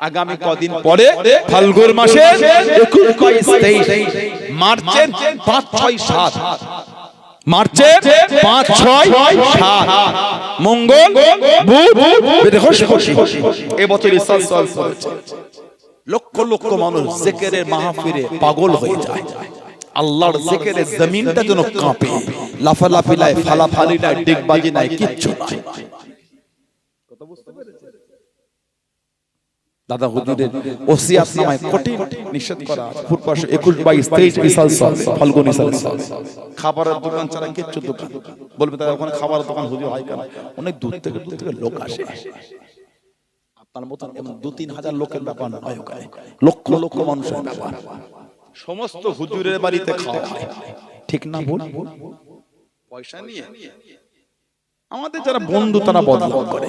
আগামী কদিন পরে ফাল্গুন মাসে মার্চের পাঁচ ছয় সাত। মার্চের পাঁচ ছয় সাত। মঙ্গল এবছর লক্ষ লক্ষ মানুষ জেকেরের মাহফিলে পাগল হয়ে যায়। আল্লাহর জেকেরে জমিনটা যেন কাঁপে। লাফালাফি নাই ফালাফালি নাই ডিগবাজি নাই কিচ্ছু নাই। দাদা হুজুরের ওসিয়াত নামায় কঠিন নিষেধ করা। ফুটপাশ একুশ বাইশ তেইশ বিশাল সাল ফাল্গুন সাল খাবারের দোকান ছাড়া কিচ্ছু দোকান। বলবে তাদের ওখানে খাবারের দোকান হুজুর হয় কেন? অনেক দূর থেকে দূর থেকে লোক আসে। আপনার মতন এমন দু তিন হাজার লোকের ব্যাপার নয় ওখানে। লক্ষ লক্ষ মানুষের ব্যাপার। সমস্ত হুজুরের বাড়িতে খাওয়া হয়। ঠিক না ভুল? পয়সা নিয়ে। আমাদের যারা বন্ধু তারা বদলাম করে।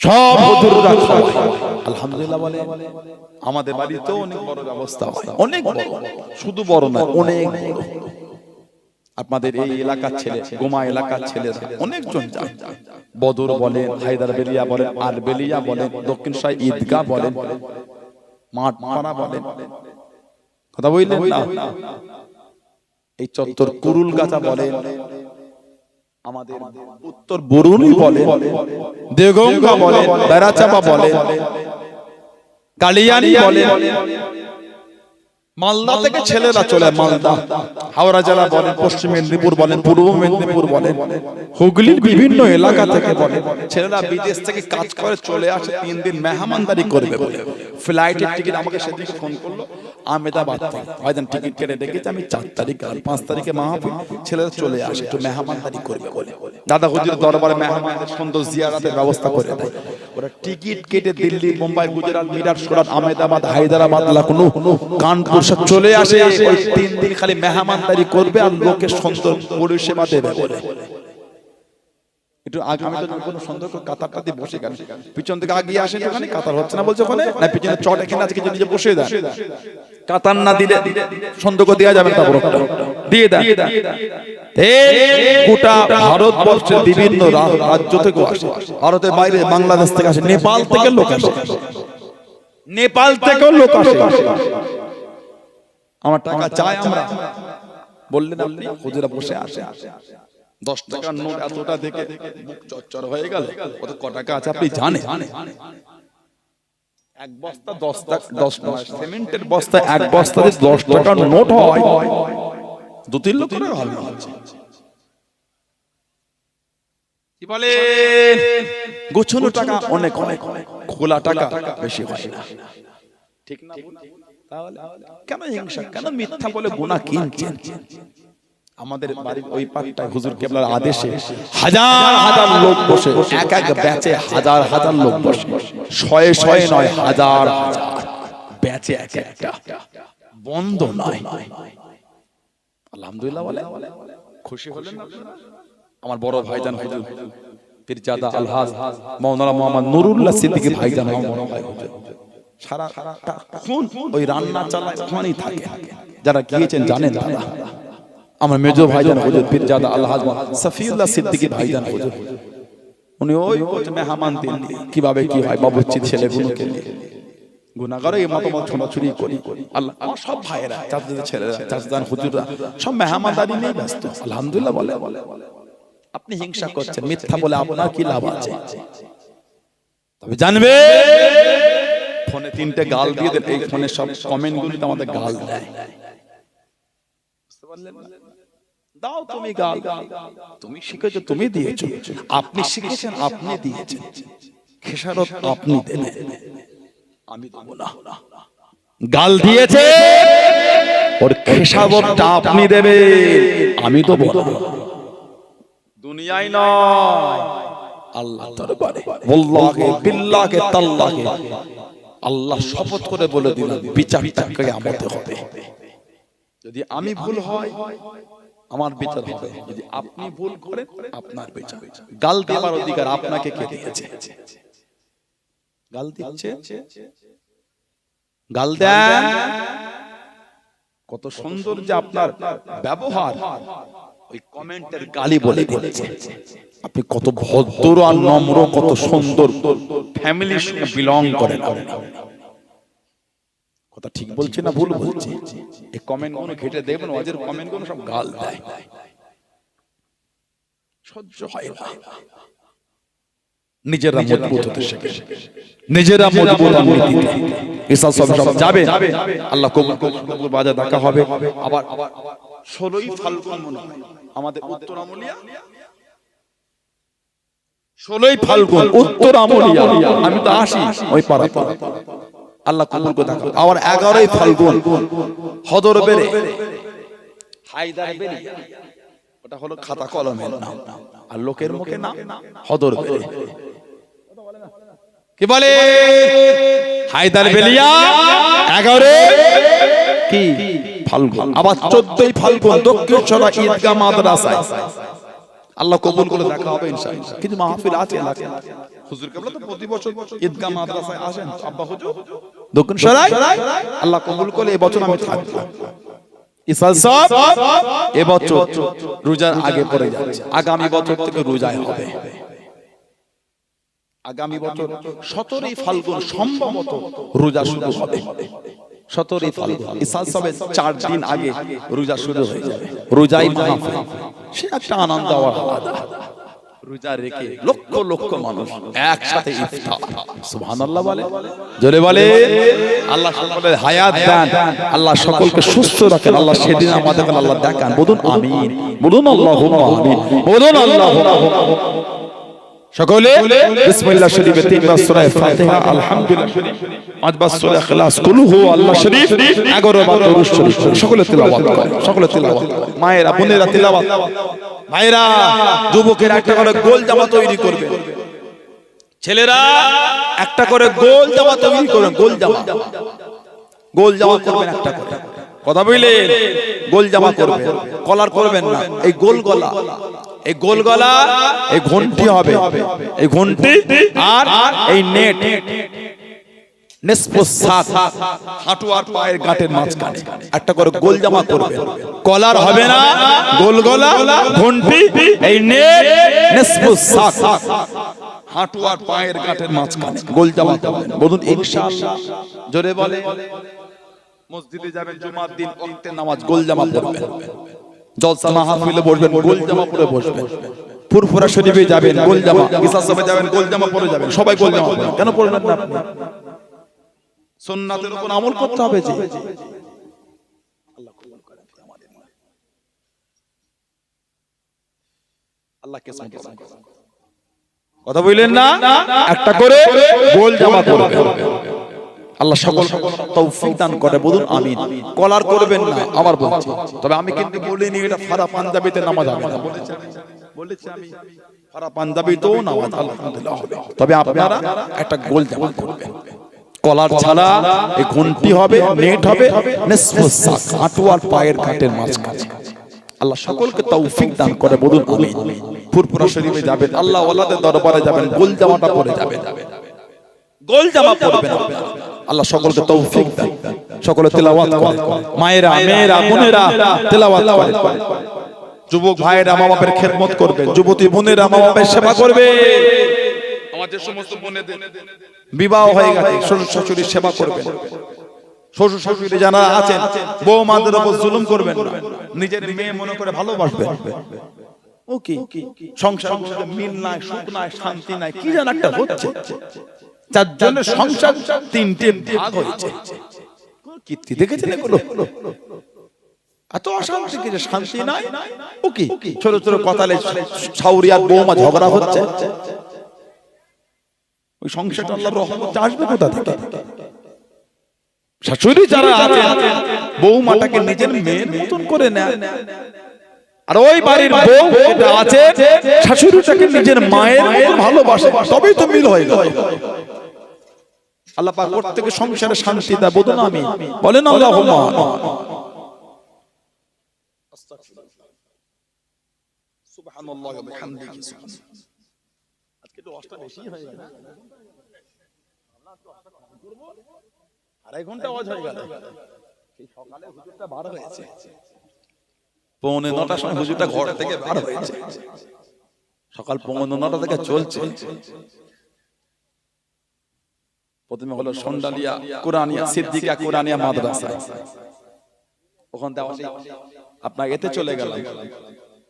সব হুজুররা খাওয়ায়। আলহামদুলিল্লাহ বলে আমাদের বাড়িতেও অনেক বড় ব্যবস্থা হয়। অনেক বড়। শুধু বড় না অনেক বড়। আপনাদের এই এলাকার ছেলে গোমা এলাকার ছেলে অনেকজন যায়। বদর বলেন হায়দার বেলিয়া বলেন আর বেলিয়া বলেন দক্ষিণ সাই ঈদগাহ বলেন মাঠ পাড়া বলেন। কথা বললেন না? এই চত্বর কুরুল গাছা বলেন। আমাদের উত্তর বরুণই বলে দেগঙ্গা বলে বেড়াচাপা বলে কালিয়ানি বলে মালদা থেকে ছেলেরা চলে মালদা। হাওড়া জেলা বলেন পশ্চিম মেদিনীপুর বলেন পূর্ব মেদিনীপুর বলেন হুগলির বিভিন্ন এলাকা থেকে বলেন। ছেলেরা বিদেশ থেকে কাজ করে চলে আসে তিন দিন মেহমানদারি করবে বলে। ফ্লাইটের টিকিট আমাকে সেদিকে ফোন করল আমেদাবাদ থেকে। ভাইজান টিকিট কেটে রেখেছি আমি চার তারিখ আর পাঁচ তারিখে মাহফিল ছেলেরা চলে আসে একটু মেহমানদারি করবে বলে। দাদা হুজুর দরবারে মেহমানদের সুন্দর জিয়ারাতের ব্যবস্থা করে দেয়। ওরা টিকিট কেটে দিল্লি মুম্বাই গুজরাট মিরাট সুরাট আহমেদাবাদ হায়দ্রাবাদ লখনৌ কানপুর সব চলে আসে ওই তিন দিন খালি মেহমানদারি করবে আর লোকের সুন্দর পরিষেবা দেবে। বলে একটু আগে আমি তো কোনো সুন্দর কাতারটা দিয়ে বসে গেল পিছন থেকে আগিয়ে আসে ওখানে কাতার হচ্ছে না বলছে ওখানে? না পিছনে চট এখানে আজকে নিজে বসে দেয়। কাতার না দিলে সুন্দর করে দেওয়া যাবে তারপর দিয়ে দেয়। এই গোটা বিভিন্ন রাজ্য থেকে আসে। ভারতের বাইরে বাংলাদেশ থেকে আসে নেপাল থেকে লোক আসে। নেপাল থেকেও লোক আসে। আমার টাকা চাই আমরা। বললেন আপনি হুজুরা বসে আসে। দশ টাকার নোট এতটা দেখে বুক চচ্চর হয়ে গেল। কত ক টাকা আছে আপনি জানেন? এক বস্তা দশ টাকা দশ সিমেন্টের বস্তা এক বস্তাতে দশ টাকার নোট হয়। দু তিন লক্ষ টাকা হবে কি বলে গোছানো টাকা অনেক অনেক। খোলা টাকা বেশি হয় না। ঠিক না তাহলে কেন হিংসা? কেন মিথ্যা বলে গুণা কিনছেন? আমাদের বাড়ির ওই হুজুর কেবলার আদেশে হাজার হাজার লোক বসে এক এক ব্যাচে হাজার হাজার লোক বসে। শয়ে শয়ে নয় হাজার হাজার ব্যাচে এক একটা। বন্ধ নয় আলহামদুলিল্লাহ বলে। খুশি হলেন আমার বড় ভাইজান হুজুর। পীরজাদা আলহাজ মাওলানা মোহাম্মদ নুরুল্লাহ সিদ্দিকী ভাইজান আমার বড় ভাই হুজুর। সারা কোন ওই রান্না ওখানেই থাকে। যারা গিয়েছেন জানেন দাদা আমার মেজো ভাইজান হুজুর পীরজাদা সফিউল্লাহ সিদ্দিকী ভাইজান হুজুর। উনি ওই মেহমান দিন কীভাবে কি হয় ছেলেগুলোকে নিয়ে। এই মতামত করি। আল্লাহ সব ভাইয়েরা চাচাদের ছেলেরা চাচাদান হুজুররা সব মেহমানদারি নিয়ে ব্যস্ত। আলহামদুলিল্লাহ বলে। বলে আপনি হিংসা করছেন মিথ্যা বলে আপনার কি লাভ আছে? তবে জানবে? তিনটে গাল দিয়ে দেন এই ফোনে সব কমেন্ট গুলিতে আমাদের গাল দেয়। দাও তুমি গাল। তুমি শিখেছো, তুমি দিয়েছ। আপনি শিখেছেন, আপনি দিয়েছেন। খেসারত আপনি আমি দেবো না। গাল দিয়েছে, ওর আপনি আমি দেবো না। দুনিয়ায় নয় আল্লাহ দরবারে। আল্লাহ শপথ করে বলে দিলেন বিচারটাকে আমাদের হবে। যদি আমি ভুল হয় আমার বিচার হবে। যদি আপনি ভুল করেন আপনার বিচার গাল দেওয়ার অধিকার আপনাকে কে দিয়েছে? গাল দিচ্ছে? গাল দেন কত সুন্দর যে আপনার ব্যবহার। ওই কমেন্টের গালি বলে আপনি কত ভদ্র আর নম্র কত সুন্দর। ফ্যামিলির সঙ্গে বিলং করেন কথা ঠিক বলছি না ভুল বলছি? এই কমেন্টগুলো ঘেটে দেখবেন ওয়াজের কমেন্টগুলো সব গাল দেয়। সহ্য হয় না। নিজেরা মজবুত হতে শেখে। নিজেরা মজবুত হন নীতিতে। ইসা সব সব যাবে। আল্লাহ কবুল কবুল বাজা দেখা হবে। আবার ষোলোই ফাল্গুন মনে হয়। আমাদের উত্তর আমলিয়া? ষোলোই ফাল্গুন উত্তর আমলিয়া। আমি তো আসি ওই পাড়া আল্লাহ কবুল করে দেখা আবার এগারোই ফাল্গুন। হদর বেড়ে। হায়দার বেড়ে। ওটা হলো খাতা কলমের নাম। আর লোকের মুখে নাম হদর বেড়ে। কি বলে? হায়দার বেলিয়া। এগারো কি? ফাল্গুন। আবার চোদ্দই ফাল্গুন ঈদগাহ মাদ্রাসায়। আল্লাহ কবুল করে দেখা হবে ইনশাআল্লাহ। কিন্তু মাহফিল আছে এলাকায়। হুজুর কেবলা তো প্রতি বছর ঈদগাহ মাদ্রাসায় আসেন। আব্বা হুজুর? দক্ষিণ সরাই? আল্লাহ কবুল করে এবছর আমি থাকব। ইসাল এবছর রোজার আগে পড়ে যাচ্ছে। আগামী বছর থেকে রোজায় হবে। আগামী বছর সতেরোই ফাল্গুন সম্ভবত রোজা শুরু হবে। সতেরোই ফাল্গুন। ইসাল সাহেবের চার দিন আগে রোজা শুরু হয়ে যাবে। রোজাই মাহফিল। সে একটা আনন্দ আলাদা। রোজা রেখে লক্ষ লক্ষ মানুষ একসাথে ইফতার। সুবহানাল্লাহ বলে। জোরে বলে। আল্লাহ সকলের হায়াত দেন। আল্লাহ সকলকে সুস্থ রাখেন। আল্লাহ সেদিন আমাদের আল্লাহ দেখান। বলুন আমিন। বলুন আল্লাহুম্মা আমিন। বলুন আল্লাহুম্মা সকলে বিসমিল্লাহ শরীফে তিনবার সূরা ফাতিহা আলহামদুলিল্লাহ। পাঁচবার সূরা ইখলাস কুল হু আল্লাহ শরীফ 11 বার দরুদ শরীফ। সকলে তেলাওয়াত করে সকলে তেলাওয়াত। মায়েরা বোনেরা তেলাওয়াত। ভাইরা যুবকের একটা করে গোল জামা তৈরি করবে। ছেলেরা একটা করে গোল জামা তৈরি করবেন গোল জামা। গোল জামা করবেন একটা করে। কথা বুঝলেন গোল জামা করবেন। কলার করবেন না। এই গোল গলা। এই গোলগলা, এই ঘন্টি হবে। এই ঘন্টি আর এই নেট। পায়ের একটা করে গোল করবে। কলার হবে না। গোল গলা ঘন্টি এই নেট পায়ের মাঝখানে। গোল জোরে বলে। মসজিদে যাবেন, জুমার দিন নামাজ গোল জামা পরবেন জলসা মাহফিলে বসবেন গোল জামা পরে বসবেন। ফুরফুরা শরীফে যাবেন গোল জামা সবে যাবেন গোল জামা পরে যাবেন। সবাই গোল জামা পরে কেন পরবেন না আপনি? সুন্নাতের উপর আমল করতে হবে যে। আল্লাহ কে কথা বললেন না? একটা করে গোল জামা করবে আল্লাহ সকল তৌফিক দান করে বলুন, আমিন। কলার করবেন না আমার বলছি। তবে আমি কিন্তু বলিনি এটা ফারা পাঞ্জাবিতে নামাজ হবে না। বলেছি আমি, ফারা পাঞ্জাবিতেও নামাজ, আলহামদুলিল্লাহ হবে। তবে আপনারা একটা গোল জামা করবেন। কলার ছাড়া এই ঘন্টি হবে, নেট হবে হাঁটু আর পায়ের কাটের মাঝখানে। আল্লাহ সকলকে তৌফিক দান করে বলুন, আমিন। ফুরফুরা শরীফে যাবেন, আল্লাহ ওয়ালাদের দরবারে যাবেন, গোল জামাটা পরে যাবেন। গোল জামা পরবেন আল্লাহ সকলকে তৌফিক দেন। সকলে তেলাওয়াত করে। মায়েরা মেয়েরা বোনেরা তেলাওয়াত করে। যুবক ভাইয়েরা মা বাপের খেদমত করবে যুবতী বোনেরা মা বাপের সেবা করবে। আমাদের সমস্ত বোনেদের বিবাহ হয়ে গেছে। শ্বশুর শাশুড়ির সেবা করবেন। শ্বশুর শাশুড়ি যারা আছেন বউ মাদের উপর জুলুম করবেন। না নিজের মেয়ে মনে করে ভালোবাসবেন ও কি? সংসার মিল নাই সুখ নাই শান্তি নাই। কি যেন একটা হচ্ছে। সংসার তিনটে ভাগ হয়েছে। কীর্তি দেখেছেন এগুলো? এত অশান্তি কিছু শান্তি নাই? ও কি? ছোট ছোট কথালে ছাউরি আর বৌমা ঝগড়া হচ্ছে। ওই সংসারটা আল্লাহর রহমত আসবে কোথা থেকে? শাশুড়ি যারা আছে বৌমাটাকে নিজের মেয়ের মতন করে নেয় আর ওই বাড়ির বউ আছে শাশুড়িটাকে নিজের মায়ের ভালোবাসে। তবেই তো মিল হয়ে গেল। আল্লাহ পাক প্রত্যেকের সংসারে শান্তি দেয় বলুন আমি বলেন আল্লাহুম্মা সুবহানাল্লাহ ওয়া বিহামদিহি। আজকে তো অষ্টা বেশি হয়ে গেল। আড়াই ঘণ্টা আওয়াজ হয়ে গেল। সকালে হুজুরটা বার হয়েছে। পৌনে নটার সময় হুজুরটা ঘর থেকে বার হয়েছে। সকাল পৌনে নটা থেকে চলছে। প্রথমে হলো সন্ডালিয়া কোরআনিয়া সিদ্দিকা কোরআনিয়া মাদ্রাসা। ওখান থেকে আপনার এতে চলে গেল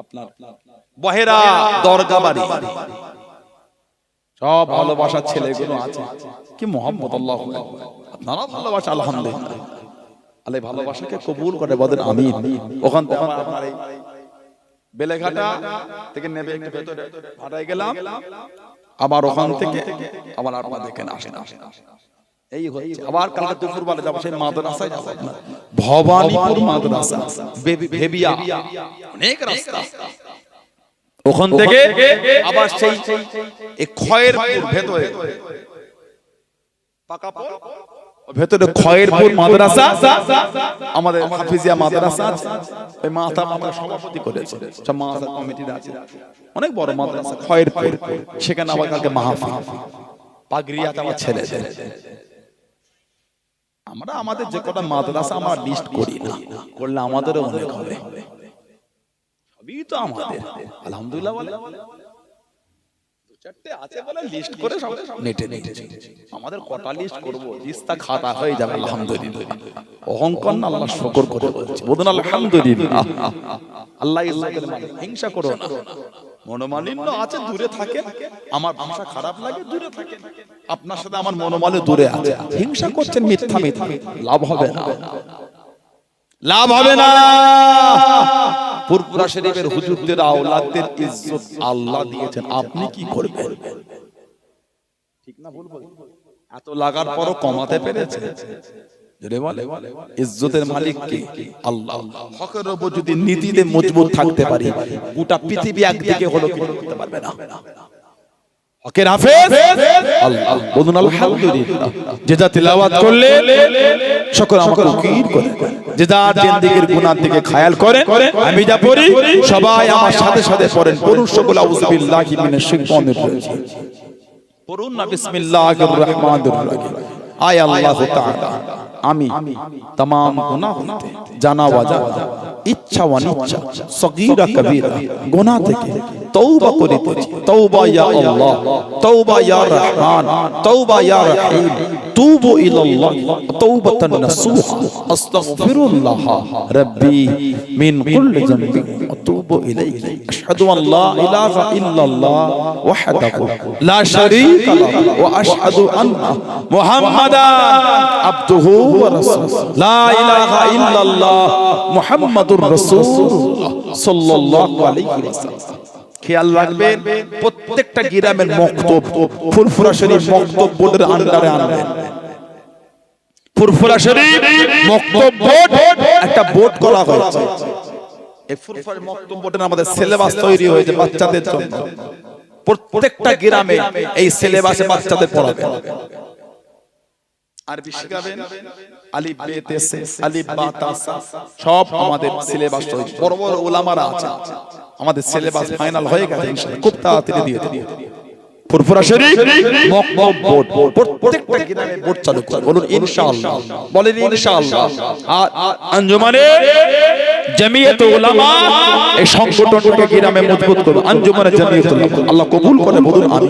আপনার বহেরা দরগা বাড়ি সব ভালোবাসার ছেলেগুলো আছে। কি মোহাম্মদ আল্লাহ আপনারা ভালোবাসা আলহামদুলিল্লাহ। এই ভালোবাসাকে কবুল করে বলেন আমিন। ওখান থেকে আপনার এই বেলেঘাটা থেকে নেবে একটু ভেতরে। ভাড়ায় গেলাম। আবার ওখান থেকে আবার আপনার দেখেন আসেন। আসেন। এই হচ্ছে আবার কালকে দুপুর বেলা যাব সেই মাদ্রাসায় যাব আপনার। ভবানীপুর মাদ্রাসা। ভেবিয়া। অনেক রাস্তা। ওখান থেকে আবার সেই ক্ষয়ের ভেতরে। পাকাপুর ভেতরে খয়েরপুর মাদ্রাসা আমাদের হাফিজিয়া মাদ্রাসা ওই মাথা মাথা সভাপতি করেছে। সব মাদ্রাসা কমিটির আছে। অনেক বড় মাদ্রাসা। খয়েরপুর সেখানে আবার কালকে মাহফিল। পাগড়িয়াতে আমার ছেলে আমরা আমাদের যে কটা মাদ্রাসা আমরা লিস্ট করি না। করলে আমাদেরও অনেক হবে। সবই তো আমাদের। আলহামদুলিল্লাহ বলে। চারটে আছে বলে লিস্ট করে সব নেটে নেটে আমাদের কটা লিস্ট করব? খাতা হয়ে যাবে আলহামদুলিল্লাহ। অহংকার না আল্লাহ শুকর করে বলছে। বলুন আলহামদুলিল্লাহ। আল্লাহ ইল্লাহের মালিক হিংসা করো। না মনোমালিন্য আছে দূরে থাকে। আমার ভাষা খারাপ লাগে দূরে থাকে। আপনার সাথে আমার মনোমালিন্য দূরে আছে। হিংসা করছেন মিথ্যা মিথ্যা। লাভ হবে না। লাভ হবে না। পুরপুরা শরীফের হুজুরদের আওলাদদের ইজ্জত আল্লাহ দিয়েছেন। আপনি কি করবেন? ঠিক না বলব এত লাগার পরও কমাতে পেরেছে? আল্লাহ। যে যা তিলাওয়াত করলে সকল আমাকে যে যার জিন্দিগির গুনার দিকে খায়াল করে আমি যা পড়ি সবাই আমার সাথে সাথে পড়েন। পড়ুন। সকল আউযুবিল্লাহি মিনাশ শাইতানির রাজিম। পড়ুন না বিসমিল্লাহির রহমানির রহিম। আয় আল্লাহ তাআলা। আমি তাম গুনাহ হতে জানা ওয়াজা ইচ্ছা অনিচ্ছা সগীরা কবিরা, গুনাহ থেকে তওবা করিতেছি তওবা ইয়া আল্লাহ, তওবা ইয়া রহমান, তওবা ইয়া রহিম তুবু ইলাল্লাহ, তাওবাতান নাসুহা, আস্তাগফিরুল্লাহ, রাব্বি মিন কুল্লি যামবি আতুবু ইলাইহি আশহাদু আন লা ইলাহা ইল্লাল্লাহ ওয়াহদাহু লা শারীকা লাহু ওয়া আশহাদু আন্না মুহাম্মাদান আবদুহু ওয়া রাসূলুহু লা ইলাহা ইল্লাল্লাহ মুহাম্মাদুর রাসূলুল্লাহ সাল্লাল্লাহু আলাইহি ওয়াসাল্লাম খেয়াল রাখবেন প্রত্যেকটা গ্রামের মক্তব ফুরফুরা শরীফ মক্তব বোর্ডের আন্ডারে আনবেন। ফুরফুরা শরীফ মক্তব বোর্ড একটা বোর্ড করা হয়েছে। এই ফুরফুরা মক্তব বোর্ডের আমাদের সিলেবাস তৈরি হয়েছে বাচ্চাদের জন্য। প্রত্যেকটা গ্রামে এই সিলেবাসে বাচ্চাদের পড়াবে। আরবি শিখাবেন আলিফ বে তে আলিফ বা তা সব আমাদের সিলেবাস তৈরি। বড় বড় ওলামারা আছে। আমাদের সিলেবাস ফাইনাল হয়ে গেছে ইনশাআল্লাহ খুব তাড়াতাড়ি দিয়ে দেব ফুরফুরা শরীফ মকমক বোর্ড। প্রত্যেকটা গ্রামে বোর্ড চালু করে বলুন ইনশাআল্লাহ। বলেন ইনশাআল্লাহ। আর আঞ্জুমানে জামিয়াত উলামা এই সংগঠনটাকে গ্রামে মজবুত করো আঞ্জুমানে জামিয়াত আল্লাহ কবুল করে বলুন আমিন।